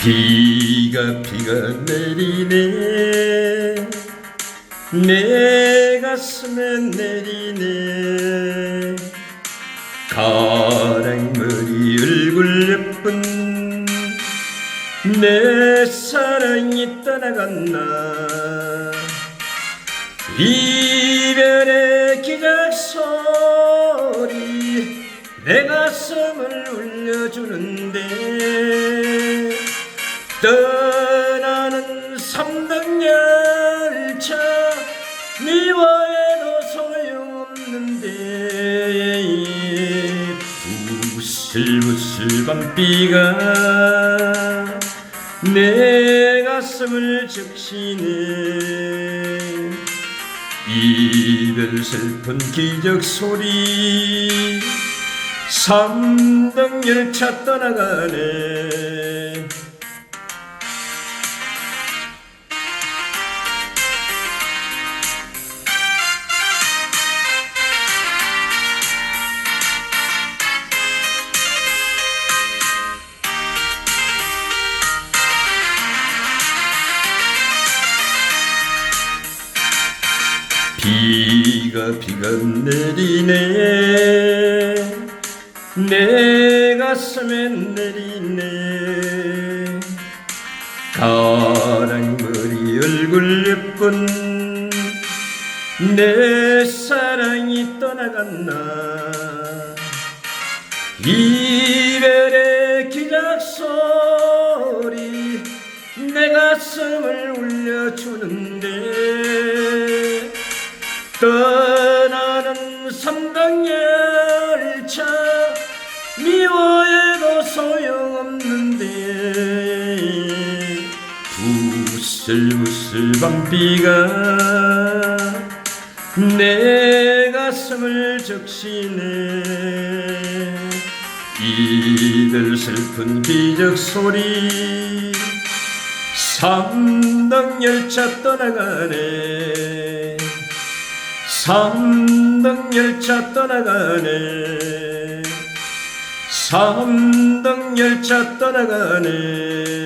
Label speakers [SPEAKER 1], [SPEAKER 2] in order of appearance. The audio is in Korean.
[SPEAKER 1] 비가 비가 내리네. 내 가슴에 내리네. 가랑머리 얼굴 예쁜 내 사랑이 떠나갔나. 이별의 기적 소리 내 가슴을 울려주는데 떠나는 삼등 열차 미워해도 소용없는데 부슬부슬 밤비가 내 가슴을 적시네. 이별 슬픈 기적 소리 삼등 열차 떠나가네 비가 비가 내리네. 내 가슴에 내리네. 가랑머리 얼굴 예쁜 내 사랑이 떠나갔나. 이별의 기적 소리 내 가슴을 울려주는데 열차 미워해도 소용없는데. 부슬부슬 밤비가 내 가슴을 적시네. 이별 슬픈 기적 소리 삼당 열차 떠나가네 삼등 열차 떠나가네. 삼등 열차 떠나가네